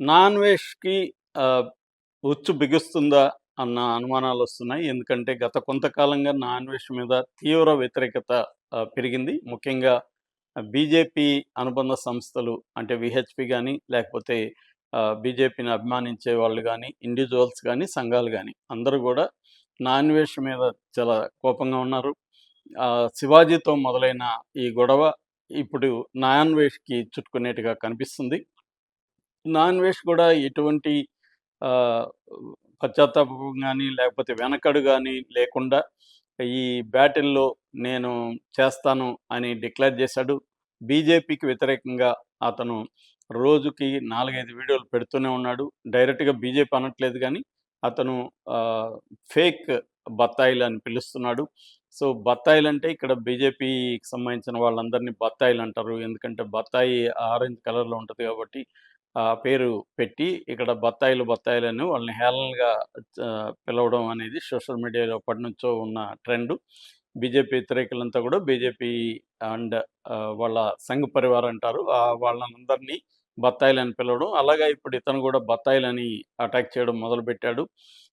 Non వెజ్‌కి ఉచ్చు బిగుస్తుందా అన్న అనుమానాలు వస్తున్నాయి. ఎందుకంటే గత కొంతకాలంగా నాన్ వెజ్ మీద తీవ్ర వ్యతిరేకత పెరిగింది. ముఖ్యంగా బీజేపీ అనుబంధ సంస్థలు అంటే విహెచ్‌పి కానీ లేకపోతే బీజేపీని అభిమానించే వాళ్ళు కానీ ఇండివిజువల్స్ కానీ సంఘాలు కానీ అందరూ కూడా నాన్ వెజ్ మీద చాలా కోపంగా ఉన్నారు. శివాజీతో మొదలైన ఈ గొడవ ఇప్పుడు నాన్ వెజ్‌కి చుట్టుకునేట్టుగా కనిపిస్తుంది. నాన్ వెజ్ కూడా ఎటువంటి పశ్చాత్తాపం కానీ లేకపోతే వెనకడు కానీ లేకుండా ఈ బ్యాటిల్‌లో నేను చేస్తాను అని డిక్లేర్ చేశాడు. బీజేపీకి వ్యతిరేకంగా అతను రోజుకి 4, 5 వీడియోలు పెడుతూనే ఉన్నాడు. డైరెక్ట్‌గా బీజేపీ అనట్లేదు కానీ అతను ఫేక్ ఫేక్ అని పిలుస్తున్నాడు. సో, బత్తాయిలు అంటే ఇక్కడ బీజేపీకి సంబంధించిన వాళ్ళందరినీ బత్తాయిలంటారు. ఎందుకంటే బత్తాయి ఆరెంజ్ కలర్‌లో ఉంటుంది కాబట్టి పేరు పెట్టి ఇక్కడ బత్తాయిలు బత్తాయిలని వాళ్ళని హేళనగా పిలవడం అనేది సోషల్ మీడియాలో ఎప్పటినుంచో ఉన్న ట్రెండ్ బీజేపీ వ్యతిరేకులంతా కూడా బీజేపీ అండ్ వాళ్ళ సంఘ్ పరివార్ అంటారు. వాళ్ళందరినీ బత్తాయిలు బత్తాయిలని పిలవడం. అలాగా ఇప్పుడు ఇతను కూడా బత్తాయిలని అటాక్ చేయడం మొదలుపెట్టాడు.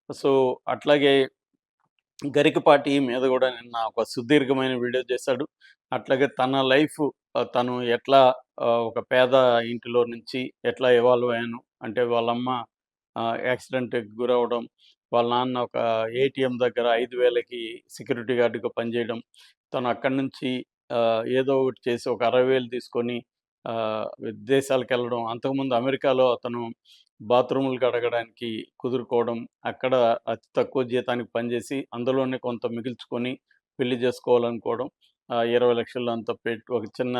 సో, అట్లాగే గరికపాటి మీద కూడా నిన్న ఒక సుదీర్ఘమైన వీడియో చేశాడు. అట్లాగే తన లైఫ్ తను ఎట్లా ఒక పేద ఇంటిలో నుంచి ఎట్లా ఇవాల్వ్ అయ్యాను. అంటే వాళ్ళమ్మ యాక్సిడెంట్‌కి గురవడం వాళ్ళ నాన్న ఒక ఏటీఎం దగ్గర 5000కి సెక్యూరిటీ గార్డుగా పనిచేయడం తను అక్కడి నుంచి ఏదో ఒకటి చేసి ఒక అరవై వేలు తీసుకొని విదేశాలకు వెళ్ళడం అంతకుముందు అమెరికాలో అతను బాత్రూములు కడగడానికి కుదురుకోవడం. అక్కడ అతి తక్కువ జీతానికి పనిచేసి అందులోనే కొంత మిగిల్చుకొని పెళ్ళి చేసుకోవాలనుకోవడం. ఇరవై లక్షలు అంత పెట్టి ఒక చిన్న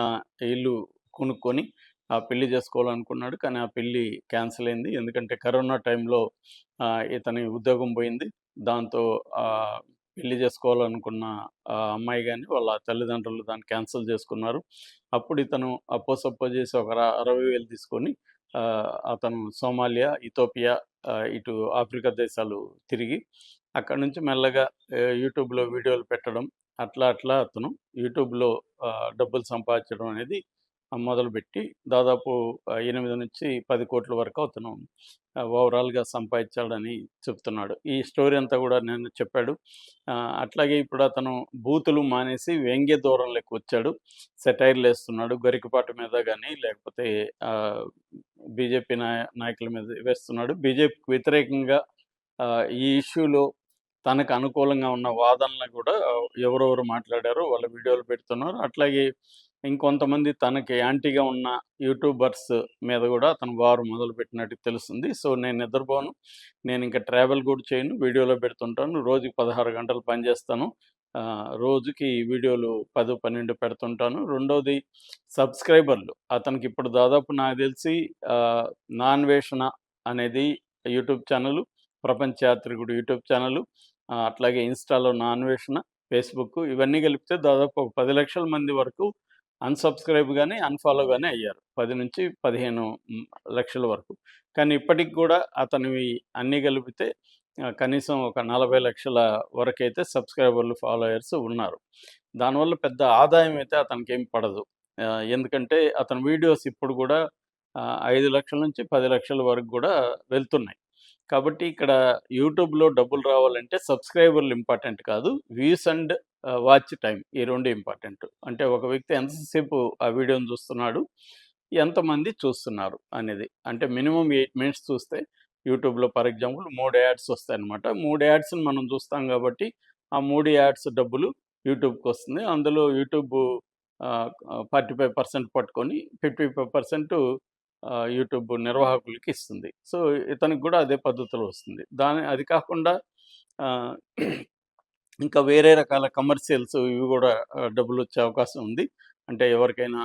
ఇల్లు కొనుక్కొని ఆ పెళ్ళి చేసుకోవాలనుకున్నాడు. కానీ ఆ పెళ్ళి క్యాన్సిల్ అయింది. ఎందుకంటే కరోనా టైంలో ఇతని ఉద్యోగం పోయింది. దాంతో పెళ్ళి చేసుకోవాలనుకున్న అమ్మాయి కానీ వాళ్ళ తల్లిదండ్రులు దాన్ని క్యాన్సిల్ చేసుకున్నారు. అప్పుడు ఇతను అప్పో సప్పో చేసి ఒక అరవై వేలు తీసుకొని అతను సోమాలియా, ఇథోపియా ఇటు ఆఫ్రికా దేశాలు తిరిగి అక్కడి నుంచి మెల్లగా యూట్యూబ్‌లో వీడియోలు పెట్టడం. అట్లా అట్లా అతను యూట్యూబ్‌లో డబ్బులు సంపాదించడం అనేది మొదలుపెట్టి దాదాపు ఎనిమిది నుంచి పది కోట్ల వరకు అతను ఓవరాల్‌గా సంపాదించాడని చెప్తున్నాడు. ఈ స్టోరీ అంతా కూడా నేను చెప్పాడు. అట్లాగే ఇప్పుడు అతను బూతులు మానేసి వ్యంగ్య దూరంలోకి వచ్చాడు. సెటైర్లు వేస్తున్నాడు గరికపాటు మీద కానీ లేకపోతే బీజేపీ నాయ నాయకుల మీద వేస్తున్నాడు. బీజేపీకి వ్యతిరేకంగా ఈ ఇష్యూలో తనకు అనుకూలంగా ఉన్న వాదనలు కూడా ఎవరెవరు మాట్లాడారో వాళ్ళ వీడియోలు పెడుతున్నారు. అట్లాగే ఇంకొంతమంది తనకి యాంటీగా ఉన్న యూట్యూబర్స్ మీద కూడా అతను వారు మొదలుపెట్టినట్టు తెలుస్తుంది. సో, నేను నిద్రపోను. ఇంకా ట్రావెల్ కూడా చేయను. వీడియోలో పెడుతుంటాను. రోజుకి 16 గంటలు పనిచేస్తాను. రోజుకి వీడియోలు 10, 12 పెడుతుంటాను. రెండోది సబ్స్క్రైబర్లు. అతనికి ఇప్పుడు దాదాపు నాకు తెలిసి నాన్వేషణ అనేది యూట్యూబ్ ఛానల్ ప్రపంచ యాత్రికుడు యూట్యూబ్ ఛానల్ అట్లాగే ఇన్‌స్టాలో నాన్వేషణ, ఫేస్‌బుక్ ఇవన్నీ కలిపితే దాదాపు ఒక 10,00,000 మంది వరకు అన్‌సబ్స్క్రైబ్ కానీ అన్‌ఫాలో కానీ అయ్యారు. పది నుంచి పదిహేను లక్షల వరకు. కానీ ఇప్పటికి కూడా అతనివి అన్నీ కలిపితే కనీసం ఒక నలభై లక్షల వరకైతే సబ్స్క్రైబర్లు, ఫాలోయర్స్ ఉన్నారు. దానివల్ల పెద్ద ఆదాయం అయితే అతనికి ఏం పడదు. ఎందుకంటే అతని వీడియోస్ ఇప్పుడు కూడా ఐదు లక్షల నుంచి పది లక్షల వరకు కూడా వెళ్తున్నాయి. కాబట్టి ఇక్కడ యూట్యూబ్‌లో డబ్బులు రావాలంటే సబ్స్క్రైబర్లు ఇంపార్టెంట్ కాదు. వ్యూస్ అండ్ వాచ్ టైం ఈ రెండు ఇంపార్టెంట్. అంటే ఒక వ్యక్తి ఎంతసేపు ఆ వీడియోని చూస్తున్నాడు, ఎంతమంది చూస్తున్నారు అనేది. అంటే మినిమం ఎయిట్ మినిట్స్ చూస్తే యూట్యూబ్‌లో ఫర్ ఎగ్జాంపుల్ మూడు యాడ్స్ వస్తాయన్నమాట. మూడు యాడ్స్‌ని మనం చూస్తాం కాబట్టి ఆ మూడు యాడ్స్ డబ్బులు యూట్యూబ్కి వస్తుంది అందులో యూట్యూబ్ ఫార్టీ ఫైవ్ పర్సెంట్ పట్టుకొని ఫిఫ్టీ ఫైవ్ పర్సెంట్ యూట్యూబ్ నిర్వాహకులకి ఇస్తుంది. సో, ఇతనికి కూడా అదే పద్ధతిలో వస్తుంది. దాని అది కాకుండా ఇంకా వేరే రకాల కమర్షియల్స్ ఇవి కూడా డబ్బులు వచ్చే అవకాశం ఉంది. అంటే ఎవరికైనా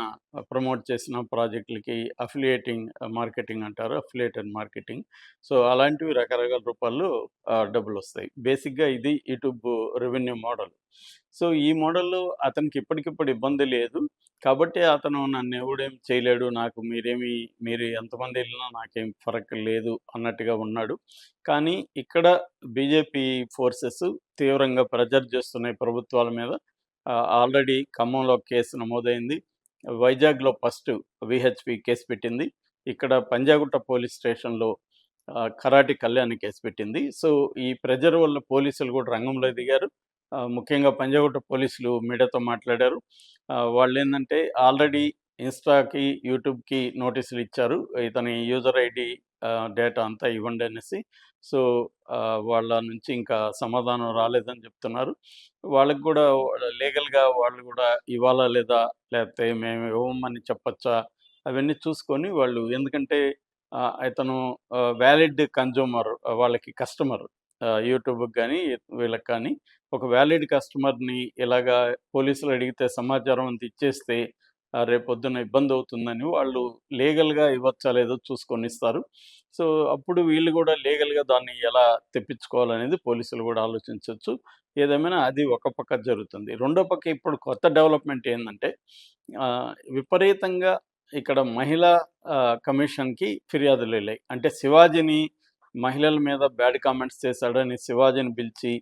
ప్రమోట్ చేసిన ప్రాజెక్టులకి అఫిలియేటింగ్ మార్కెటింగ్ అంటారు. Affiliated marketing. సో, అలాంటివి రకరకాల రూపాల్లో డబ్బులు వస్తాయి బేసిక్‌గా ఇది యూట్యూబ్ రెవెన్యూ మోడల్. సో, ఈ మోడల్‌లో అతనికి ఇప్పటికిప్పుడు ఇబ్బంది లేదు. కాబట్టి అతను నన్ను ఎవడేం చేయలేడు. నాకు మీరేమి మీరు ఎంతమంది వెళ్ళినా నాకేం ఫరక్ లేదు అన్నట్టుగా ఉన్నాడు. కానీ ఇక్కడ బీజేపీ ఫోర్సెస్ తీవ్రంగా ప్రెజర్ చేస్తున్నాయి ప్రభుత్వాల మీద. ఆల్రెడీ ఖమ్మంలో కేసు నమోదైంది. వైజాగ్‌లో ఫస్ట్ విహెచ్పి కేసు పెట్టింది. ఇక్కడ పంజాగుట్ట పోలీస్ స్టేషన్‌లో కరాటి కళ్యాణ్ కేసు పెట్టింది. సో, ఈ ప్రెజర్ వల్ల పోలీసులు కూడా రంగంలో దిగారు. ముఖ్యంగా పంజాగుట్ట పోలీసులు మీడియాతో మాట్లాడారు. వాళ్ళు ఏంటంటే ఆల్రెడీ ఇన్‌స్టాకి, యూట్యూబ్‌కి నోటీసులు ఇచ్చారు. ఇతని యూజర్ ఐడి డేటా అంతా ఇవ్వండి అనేసి. సో, వాళ్ళ నుంచి ఇంకా సమాధానం రాలేదని చెప్తున్నారు. వాళ్ళకి కూడా లీగల్‌గా వాళ్ళు కూడా ఇవ్వాలా లేదా? లేకపోతే మేము ఇవ్వమని చెప్పచ్చా? అవన్నీ చూసుకొని వాళ్ళు ఎందుకంటే ఇతను వాలిడ్ కన్జ్యూమర్ వాళ్ళకి కస్టమర్ యూట్యూబ్‌కి గానీ, వీళ్ళకి కానీ ఒక వాలిడ్ కస్టమర్‌ని ఇలాగా పోలీసులు అడిగితే సమాచారం అంతా ఇచ్చేస్తే ఆహ్, ఇబ్బంది అవుతుందని వాళ్ళు లీగల్‌గా ఇవ్వచ్చా లేదో చూసుకొని ఇస్తారు. సో, అప్పుడు వీళ్ళు కూడా లీగల్‌గా దాన్ని ఎలా తెప్పించుకోవాలనేది పోలీసులు కూడా ఆలోచించవచ్చు ఏదేమైనా అది ఒక పక్క జరుగుతుంది. రెండో పక్క ఇప్పుడు కొత్త డెవలప్‌మెంట్ ఏంటంటే విపరీతంగా ఇక్కడ మహిళా కమిషన్కి ఫిర్యాదులు వెళ్ళాయి అంటే శివాజీని మహిళల మీద బ్యాడ్ కామెంట్స్ చేశాడని శివాజీని పిలిచి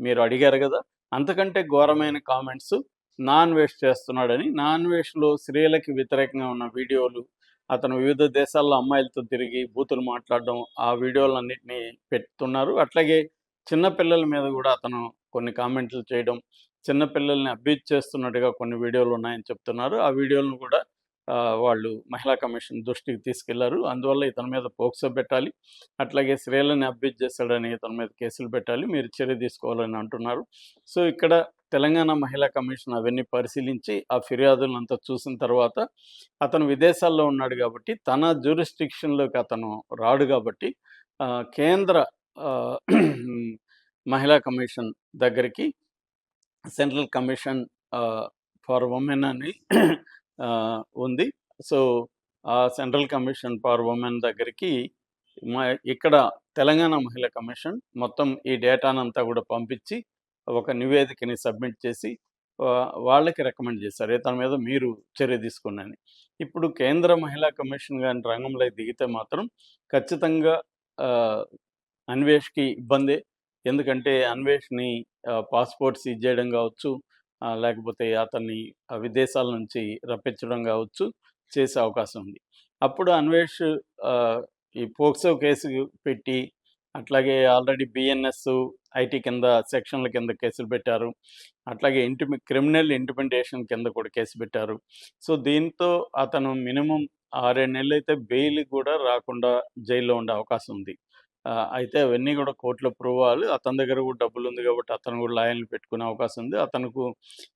మీరు అడిగారు కదా అంతకంటే ఘోరమైన కామెంట్స్ నాన్ వెజ్ చేస్తున్నాడని, నాన్ వెజ్‌లో స్త్రీలకి వ్యతిరేకంగా ఉన్న వీడియోలు, అతను వివిధ దేశాల్లో అమ్మాయిలతో తిరిగి బూతులు మాట్లాడడం, ఆ వీడియోలన్నింటినీ పెడుతున్నారు. అట్లాగే చిన్న పిల్లల మీద కూడా అతను కొన్ని కామెంట్లు చేయడం, చిన్న పిల్లల్ని అబ్యూజ్ చేస్తున్నట్టుగా కొన్ని వీడియోలు ఉన్నాయని చెప్తున్నారు. ఆ వీడియోలను కూడా వాళ్ళు మహిళా కమిషన్ దృష్టికి తీసుకెళ్ళారు. అందువల్ల ఇతని మీద పోక్సో పెట్టాలి. అట్లాగే స్త్రీలని అబ్యూజ్ చేశాడని ఇతని మీద కేసులు పెట్టాలి. మీరు చర్య తీసుకోవాలని అంటున్నారు. సో, ఇక్కడ తెలంగాణ మహిళా కమిషన్ అవన్నీ పరిశీలించి ఆ ఫిర్యాదులంతా చూసిన తర్వాత అతను విదేశాల్లో ఉన్నాడు కాబట్టి తన జ్యూరిస్టిక్షన్లోకి అతను రాడు కాబట్టి కేంద్ర మహిళా కమిషన్ దగ్గరికి సెంట్రల్ కమిషన్ ఫర్ ఉమెన్ అని ఉంది. సో, ఆ సెంట్రల్ కమిషన్ ఫర్ ఉమెన్ దగ్గరికి మా ఇక్కడ తెలంగాణ మహిళా కమిషన్ మొత్తం ఈ డేటానంతా కూడా పంపించి ఒక నివేదికని సబ్మిట్ చేసి వాళ్ళకి రికమెండ్ చేశారు. ఇతని మీద మీరు చర్య తీసుకున్నాను ఇప్పుడు కేంద్ర మహిళా కమిషన్ కానీ రంగంలో దిగితే మాత్రం ఖచ్చితంగా అన్వేష్‌కి ఇబ్బందే. ఎందుకంటే అన్వేష్‌ని పాస్‌పోర్ట్ సీజ్ చేయడం కావచ్చు లేకపోతే అతన్ని విదేశాల నుంచి రప్పించడం కావచ్చు చేసే అవకాశం ఉంది. అప్పుడు అన్వేష్ ఈ పోక్సో కేసు పెట్టి అట్లాగే ఆల్రెడీ బిఎన్ఎస్, ఐటీ కింద సెక్షన్‌ల కింద కేసులు పెట్టారు. అట్లాగే ఇంటి క్రిమినల్ ఇంటిమిడేషన్ కింద కూడా కేసు పెట్టారు. సో, దీంతో అతను మినిమమ్ 6, 7 నెలలైతే బెయిల్ కూడా రాకుండా జైల్‌లో ఉండే అవకాశం ఉంది. అయితే అవన్నీ కూడా కోర్ట్‌లో ప్రూవ్ అవ్వాలి. అతని దగ్గర కూడా డబ్బులు ఉంది కాబట్టి అతను కూడా లాయర్‌ని పెట్టుకునే అవకాశం ఉంది. అతనుకు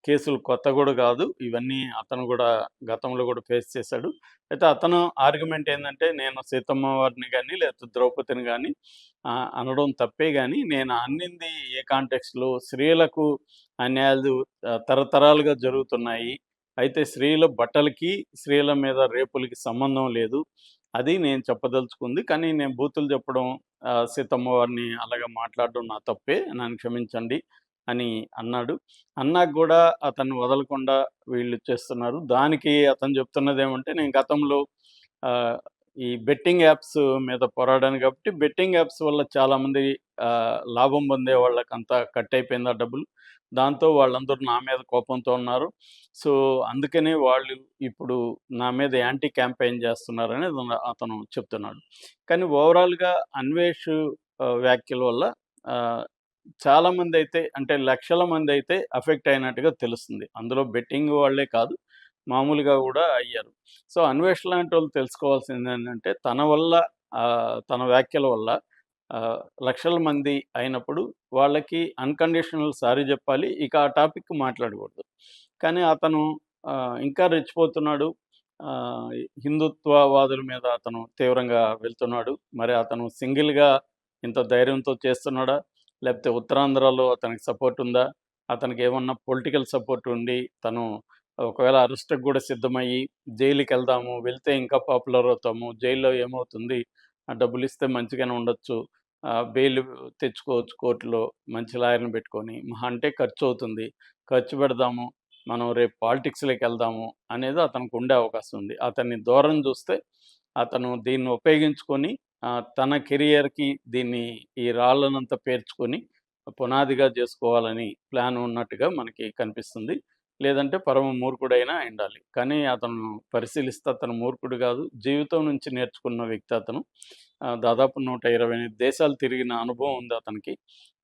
కేసులు కొత్త కూడా కాదు ఇవన్నీ అతను కూడా గతంలో కూడా ఫేస్ చేశాడు. అయితే అతను ఆర్గ్యుమెంట్ ఏంటంటే నేను సీతమ్మ వారిని కానీ లేకపోతే ద్రౌపదిని కానీ అనడం తప్పే గాని నేను అన్నింది ఏ కాంటెక్స్లో స్త్రీలకు అన్యాయాలు తరతరాలుగా జరుగుతున్నాయి. అయితే స్త్రీల బట్టలకి, స్త్రీల మీద రేపులకి సంబంధం లేదు. అది నేను చెప్పదలుచుకుంది. కానీ నేను బూతులు చెప్పడం సీతమ్మ వారిని అలాగా మాట్లాడడం నా తప్పే. నన్ను క్షమించండి అని అన్నాడు. అన్నాక కూడా అతన్ని వదలకుండా వీళ్ళు చేస్తున్నారు. దానికి అతను చెప్తున్నదేమంటే నేను గతంలో ఈ బెట్టింగ్ యాప్స్ మీద పోరాడాను కాబట్టి బెట్టింగ్ యాప్స్ వల్ల చాలామంది లాభం పొందే వాళ్ళకంతా కట్ అయిపోయింది ఆ డబ్బులు. దాంతో వాళ్ళందరూ నా మీద కోపంతో ఉన్నారు. సో, అందుకనే వాళ్ళు ఇప్పుడు నా మీద యాంటీ క్యాంపెయిన్ చేస్తున్నారని అతను అతను చెప్తున్నాడు. కానీ ఓవరాల్‌గా అన్వేష్ వ్యాఖ్యల వల్ల చాలామంది అయితే అంటే లక్షల మంది అయితే ఎఫెక్ట్ అయినట్టుగా తెలుస్తుంది. అందులో బెట్టింగ్ వాళ్ళే కాదు. మామూలుగా కూడా అయ్యారు. సో, అన్వేష్ తెలుసుకోవాల్సింది ఏంటంటే తన వల్ల తన వ్యాఖ్యల వల్ల లక్షల మంది అయినప్పుడు వాళ్ళకి అన్‌కండిషనల్ సారీ చెప్పాలి ఇక ఆ టాపిక్ మాట్లాడకూడదు. కానీ అతను ఇంకా రెచ్చిపోతున్నాడు. హిందుత్వవాదుల మీద అతను తీవ్రంగా వెళ్తున్నాడు. మరి అతను సింగిల్‌గా ఇంత ధైర్యంతో చేస్తున్నాడా? లేకపోతే ఉత్తరాంధ్రలో అతనికి సపోర్ట్ ఉందా? అతనికి ఏమన్నా పొలిటికల్ సపోర్ట్ ఉండి తను ఒకవేళ అరెస్ట్‌కి కూడా సిద్ధమయ్యి జైలుకెళ్దాము, వెళ్తే ఇంకా పాపులర్ అవుతాము, జైల్‌లో ఏమవుతుంది? డబ్బులు ఇస్తే మంచిగానే ఉండొచ్చు. బెయిల్ తెచ్చుకోవచ్చు కోర్టులో మంచి లాయర్‌ని పెట్టుకొని. మహా అంటే ఖర్చు అవుతుంది ఖర్చు పెడదాము. మనం రేపు పాలిటిక్స్లోకి వెళ్దాము అనేది అతనికి ఉండే అవకాశం ఉంది. అతన్ని దూరం చూస్తే అతను దీన్ని ఉపయోగించుకొని తన కెరియర్‌కి దీన్ని ఈ రాళ్ళనంతా పేర్చుకొని పునాదిగా చేసుకోవాలని ప్లాన్ ఉన్నట్టుగా మనకి కనిపిస్తుంది. లేదంటే పరమ మూర్ఖుడైనా ఉండాలి కానీ అతను పరిశీలిస్తే అతను మూర్ఖుడు కాదు జీవితం నుంచి నేర్చుకున్న వ్యక్తి అతను. దాదాపు నూట ఇరవై దేశాలు తిరిగిన అనుభవం ఉంది అతనికి.